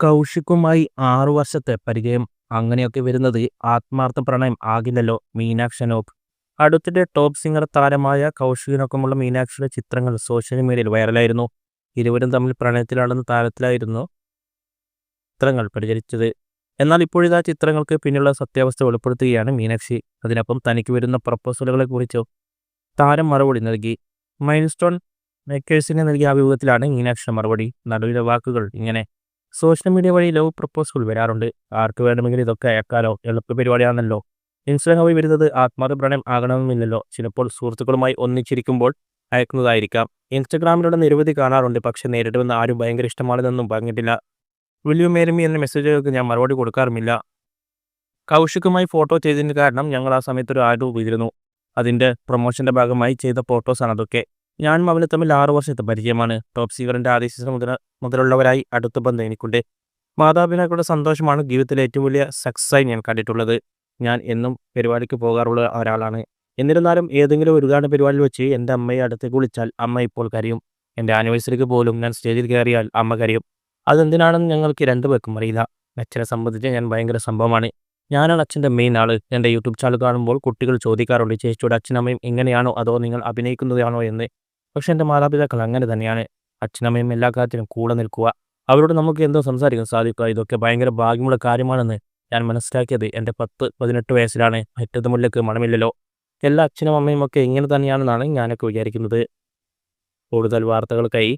കൗശിക്കുമായി ആറു വർഷത്തെ പരിചയം അങ്ങനെയൊക്കെ വരുന്നത് ആത്മാർത്ഥ പ്രണയം ആകില്ലല്ലോ മീനാക്ഷി അനൂപ്. അടുത്തിടെ ടോപ്പ് സിംഗർ താരമായ കൗശികിനൊപ്പമുള്ള മീനാക്ഷിയുടെ ചിത്രങ്ങൾ സോഷ്യൽ മീഡിയയിൽ വൈറലായിരുന്നു ഇരുവരും തമ്മിൽ പ്രണയത്തിലാണെന്ന താരത്തിലായിരുന്നു ചിത്രങ്ങൾ പ്രചരിച്ചത്. എന്നാൽ ഇപ്പോഴിതാ ചിത്രങ്ങൾക്ക് പിന്നിലുള്ള സത്യാവസ്ഥ വെളിപ്പെടുത്തുകയാണ് മീനാക്ഷി. അതിനൊപ്പം തനിക്ക് വരുന്ന പ്രപ്പോസലുകളെ കുറിച്ചോ താരം മറുപടി നൽകി. മൈൽസ്റ്റോൺ മേക്കേഴ്സിന് നൽകിയ അഭിമുഖത്തിലാണ് മീനാക്ഷിയുടെ മറുപടി. നടുവിലെ വാക്കുകൾ ഇങ്ങനെ. സോഷ്യൽ മീഡിയ വഴി ലവ് പ്രപ്പോസൽ വരാറുണ്ട്. ആർക്ക് വേണമെങ്കിലും ഇതൊക്കെ അയക്കാലോ? എളുപ്പ പരിപാടിയാണല്ലോ. ഇൻസ്റ്റാഗ്രാം വഴി വരുന്നത് ആത്മാർത്ഥ ആകണമെന്നില്ലല്ലോ. ചിലപ്പോൾ സുഹൃത്തുക്കളുമായി ഒന്നിച്ചിരിക്കുമ്പോൾ അയക്കുന്നതായിരിക്കാം. ഇൻസ്റ്റഗ്രാമിലൂടെ നിരവധി കാണാറുണ്ട്. പക്ഷെ നേരിട്ട് വന്ന് ആരും ഭയങ്കര ഇഷ്ടമാണെന്നൊന്നും പറഞ്ഞിട്ടില്ല. വില്യു മേരമി എന്ന മെസ്സേജുകൾക്ക് ഞാൻ മറുപടി കൊടുക്കാറുമില്ല. കൗശികമായി ഫോട്ടോ ചെയ്തതിന് കാരണം ഞങ്ങൾ ആ സമയത്ത് ഒരു ആഡ് ഉപയോഗിച്ചിരുന്നു അതിന്റെ പ്രൊമോഷന്റെ ഭാഗമായി ചെയ്ത ഫോട്ടോസാണ് അതൊക്കെ. ഞാനും അവന് തമ്മിൽ ആറു വർഷത്തെ പരിചയമാണ്. ടോപ്പ് സീവറിന്റെ ആദ്യ സീസൺ മുതലുള്ളവരായി അടുത്ത ബന്ധം എനിക്കുണ്ട്. മാതാപിതാക്കളുടെ സന്തോഷമാണ് ജീവിതത്തിലെ ഏറ്റവും വലിയ സക്സസ്സായി ഞാൻ കണ്ടിട്ടുള്ളത്. ഞാൻ എന്നും പരിപാടിക്ക് പോകാറുള്ള ഒരാളാണ്. എന്നിരുന്നാലും ഏതെങ്കിലും ഉദ്ഘാടന പരിപാടിയിൽ വെച്ച് എന്റെ അമ്മയെ അടുത്തേക്ക് വിളിച്ചാൽ അമ്മ ഇപ്പോൾ കരയും. എന്റെ ആനിവേഴ്സറിക്ക് പോലും ഞാൻ സ്റ്റേജിൽ കയറിയാൽ അമ്മ കരയും. അതെന്തിനാണെന്ന് ഞങ്ങൾക്ക് രണ്ടുപേർക്കും അറിയില്ല. അച്ഛനെ സംബന്ധിച്ച് ഞാൻ ഭയങ്കര സംഭവമാണ്. ഞാനാണ് അച്ഛന്റെ മെയിൻ ആൾ എന്റെ യൂട്യൂബ് ചാനൽ കാണുമ്പോൾ കുട്ടികൾ ചോദിക്കാറുണ്ട് ചേച്ചിയുടെ അച്ഛനമ്മയും എങ്ങനെയാണോ അതോ നിങ്ങൾ അഭിനയിക്കുന്നതാണോ എന്ന്? പക്ഷെ എന്റെ മാതാപിതാക്കൾ അങ്ങനെ തന്നെയാണ്. അച്ഛനമ്മയും എല്ലാ കാര്യത്തിനും കൂടെ നിൽക്കുക. അവരോട് നമുക്ക് എന്തോ സംസാരിക്കാൻ സാധിക്കുക. ഇതൊക്കെ ഭയങ്കര ഭാഗ്യമുള്ള കാര്യമാണെന്ന് ഞാൻ മനസ്സിലാക്കിയത്. എന്റെ പത്ത് പതിനെട്ട് വയസ്സിലാണ്. മറ്റത് മുല്ലക്ക് മണമില്ലല്ലോ. എല്ലാ അച്ഛനും അമ്മയും ഒക്കെ ഇങ്ങനെ തന്നെയാണെന്നാണ് ഞാനൊക്കെ വിചാരിക്കുന്നത്. കൂടുതൽ വാർത്തകൾക്കായി